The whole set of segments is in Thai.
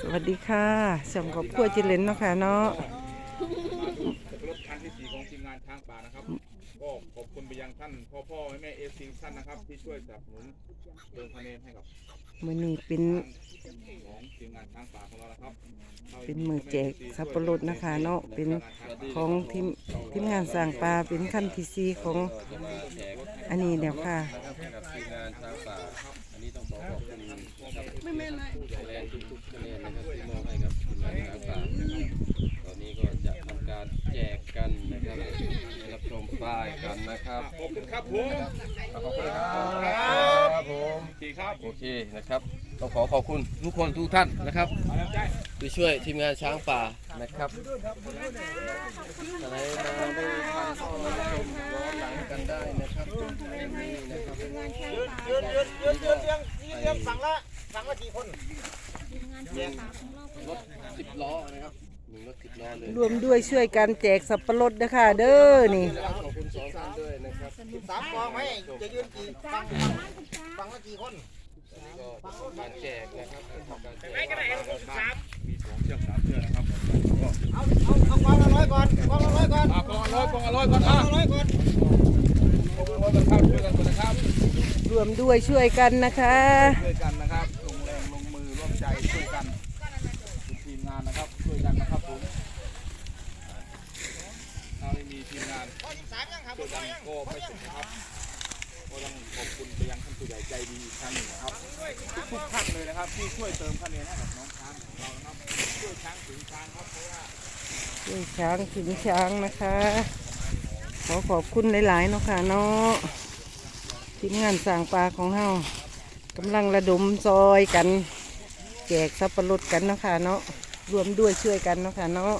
สวัสดีค่ะสำหรับครัวจิเลนเนาะค่ะเนาะรถคันที่สี่ของทีมงานช้างป่านะครับ ก็ขอบคุณไปยังท่านพ่อพ่อแม่แม่เอฟซีท่านนะครับ ที่ช่วยสนับสนุนเติมคะแนนให้กับมือนี้เป็น ของทีมงานช้างป่าของเรานะครับเป็นมือแจกสับปะรดนะคะเนาะเป็น ของทีมทีมงานสร้างปลาเป็นขั้นที่สี่ของอันนี้เดี๋ยวค่ะ นะครับสำหรับทีมงานช้างป่าอันนี้ต้องขอขอบคุณนะครับไม่แม่นแรงทุกๆคะแนนนะครับที่มอบให้กับทีมงานช้างป่าตอนนี้ก็จะทำการแจก กันนะครับให้รับชมป้ายกันนะครับขอบคุณครับผมขอบคุณครับผมสี่ครับโอเคนะครับต้องขอขอบคุณทุกคนทุกท่านนะครับเอาน้ำใจที่ช่วยทีมงานช้างป่านะครับอะไรมาไม่ทันก็มาชมย้อนหลังกันได้นะครับนี่นะครับยืนยืนยืนยืนเรียงยืนเรียงฝั่งละฝั่งละกี่คนรถสิบล้อนะครับหนึ่ง รถสิบล้อเลยรวมด้วยช่วยกันแจกสับปะรดนะคะเด้อนี่ขอบคุณสองท่านด้วยนะครับสามกองไหมจะยืนกี่ฝั่งฝั่งละกี่คนก็ทำการแจกนะครับทำการแจกไม่ก็ได้สามมีสองเชือกสามเชือกนะครับเอาเอาเอากองละร้อยก่อนกองละร้อยก่อนอะกองละร้อยกองละร้อยก่อนกออะงละร้อยก่อนขอบคุณครับช่วยกันก่อนนะครับรวมด้วยช่วยกันนะคะช่วยกันนะครับ ลงแรงลงมือร่วมใจช่วยกันเป็นทีมงานนะครับช่วยกันนะครับผมถ้าไม่มีทีมงาน ข้อที่สามยังครับ ช่วยกันยังก็ไม่เสร็จนะครับก็ต้องขอบคุณไปยังท่านผู้ใหญ่ใจดีอีกครั้งหนึ่งนะครับทุกท่านเลยนะครับที่ช่วยเติมคะแนนให้กับน้องช้างของเรานะครับช่วยช้างถึงช้างครับเพราะว่าช่วยช้างถึงช้างนะคะ ขอขอบคุณหลายๆเนาะค่ะเนาะทีมงานสร้างปลาของเฮากำลังระดมซอยกัน แจกสับปะรดกันเนาะค่ะเนาะรวมด้วยช่วยกันเนาะค่ะเนาะ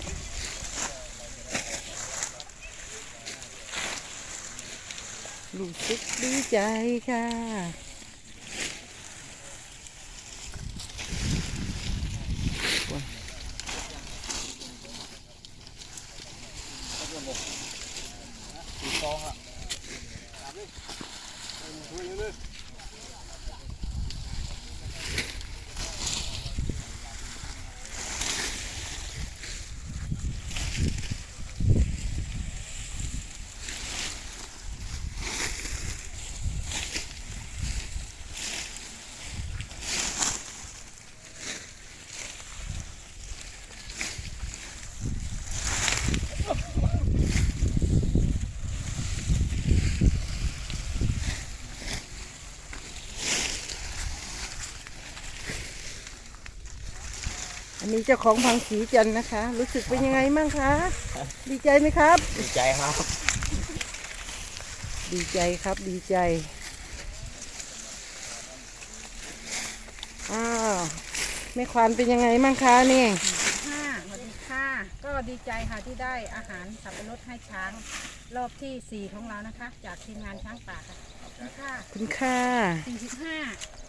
รู้สึกดีใจค่ะ สีฟองอะ อันนี้เจ้าของพังสีจันทร์นะคะ รู้สึกเป็นยังไงมั่งคะ ดีใจไหมครับ ดีใจครับ ดีใจครับดีใจ อ้าวแม่ควานเป็นยังไงมั่งคะนี่ ค่ะสวัสดีค่ะ ก็ดีใจค่ะที่ได้อาหารสับปะรดให้ช้างรอบที่4ของเรานะคะ จากทีมงานช้างป่าค่ะขอบคุณค่ะ คุณค่า45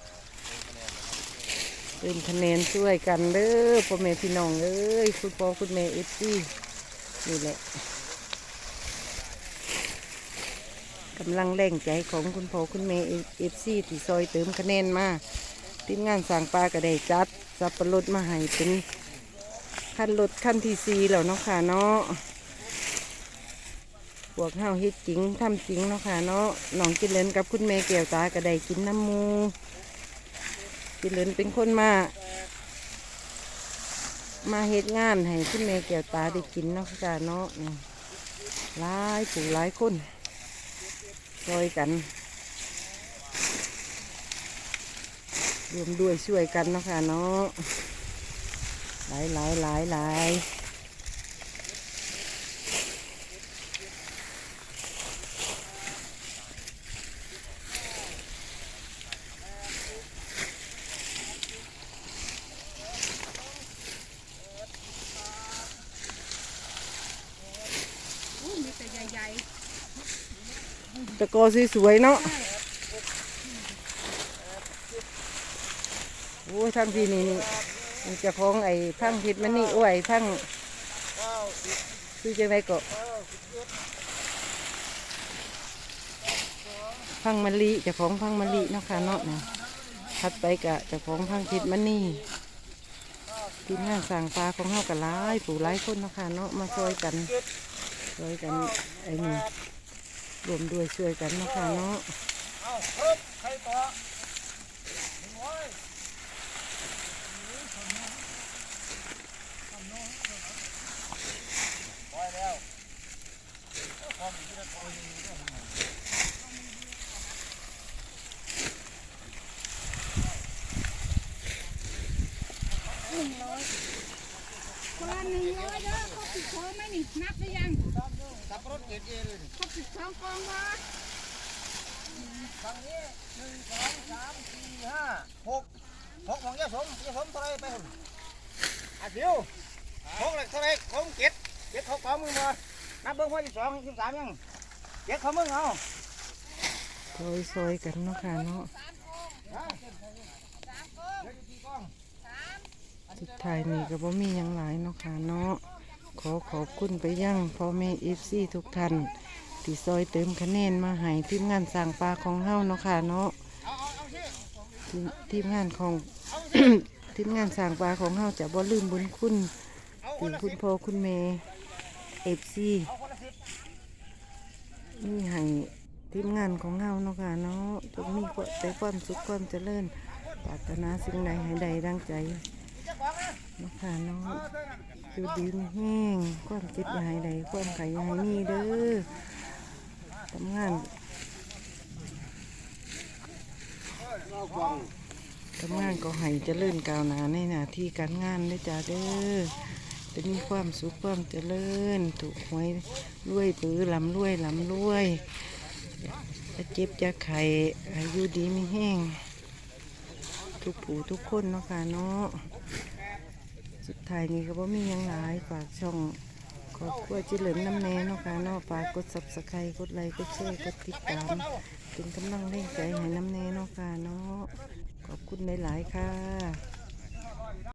เติมคะแนนช่วยกันเด้อพ่อแม่พี่น้องเอ้ยคุณพ่อคุณแม่เอฟซีนี่แหละกำลังแรงใจของคุณพ่อคุณแม่เอฟซีที่ซอยเติมคะแนนมาทีมงานสร้างปลาก็ได้จัดสับปะรดมาให้เป็นขั้นรถขั้นที่สี่แล้วเนาะค่ะเนาะพวกเฮาเฮ็ดจริงทำจริงเนาะค่ะเนาะน้องกินเลนกับคุณแม่แก้วตาก็ได้กินน้ำมู พี่เลินเป็นคนมา มาเฮ็ดงานให้คุณแม่แก้วตาได้กินเนาะจ้าเนาะนี่หลายผู้หลายคนช่วยกันรวมด้วยช่วยกันเนาะค่ะเนาะหลายหลายหลายหลาย ตะโกสวยๆเนาะโอ้ยทั้งพี่นี่นี่มันจะคล้องไอ้ทั้งพิษมันนี่โอ้ยทั้งคือจังไรก็พังมะลิจะของพังมะลิเนาะค่ะเนาะนะถัดไปกะจะของพังพิษมันนี่ทีมงานสั่งปลาของเฮากันหลายปู่หลายคนเนาะค่ะเนาะมาช่วยกันช่วยกันไอ้นี่ รวมด้วยช่วยกันเนาะค่ะเนาะเอาเพิ่มใครต่อโอ้ยคนละหนึ่งร้อยเด้อครบสิบสองไหมนี่นับหรือยังสับปะ รดเกรดเอเลยครบสิบสองกองวะฝั่งนี้หนึ่งสองสามสี่ห้าหกหกของยาสมยาสมเท่าไรไปหุ่นอะเดี๋ยวหกเลยเท่าไรของเจ็ดเจ็ดหกของมึงมานับเบิ้งว่าสิบสองสิบสามยังเจ็ดของมึงเอาช่วยช่วยกันเนาะค่ะเนาะสุดท้ายนี่ก็บ่มีหยังหลายเนาะค่ะเนาะ ขอขอบคุณไปยังพ่อแม่เอฟซีทุกท่านที่ซอยเติมคะแนนมาให้ทีมงานสั่งปลาของเฮาเนาะค่ะเนาะทีมทีมงานของ ทีมงานสร้างปลาของเฮาจะบ่ลืมบุญคุณเอาคที่นละคุณพ่อคุณแม่เอฟซีนี่ให้ทีมงานของเฮาเนาะค่ะเนาะจงมีแต่ความสุขความเจริญปรารถนาสิ่งใดให้ใดดังใจเนะเนาะค่ะเนาะ อาเท่านั้นอยู่ดีมีแห้งความเจ็บย่าให้ใดความไข่อย่าให้มีเด้อทำงานทำงานก็ให้เจริญก้าวหน้าในหน้าที่การงานเด้จ้าเด้อจะมีความสุขความเจริญ ถูกหวยรวยปื้อลำรวยลำรวยจะเจ็บจะไข่อายุดีไม่แห้ง ทุกผู้ทุกคนเนาะค่ะเนาะ สุดท้ายนี้ก็บ่มียังหลายฝากช่องขอบคุณจิเหลินน้ำแน่เนาะค่ะเนาะฝากกด subscribe กดไลค์กดแชร์กดติดตามเป็นกำลังแรงใจให้น้ำแน่เนาะค่ะเนาะขอบคุณหลายๆค่ะ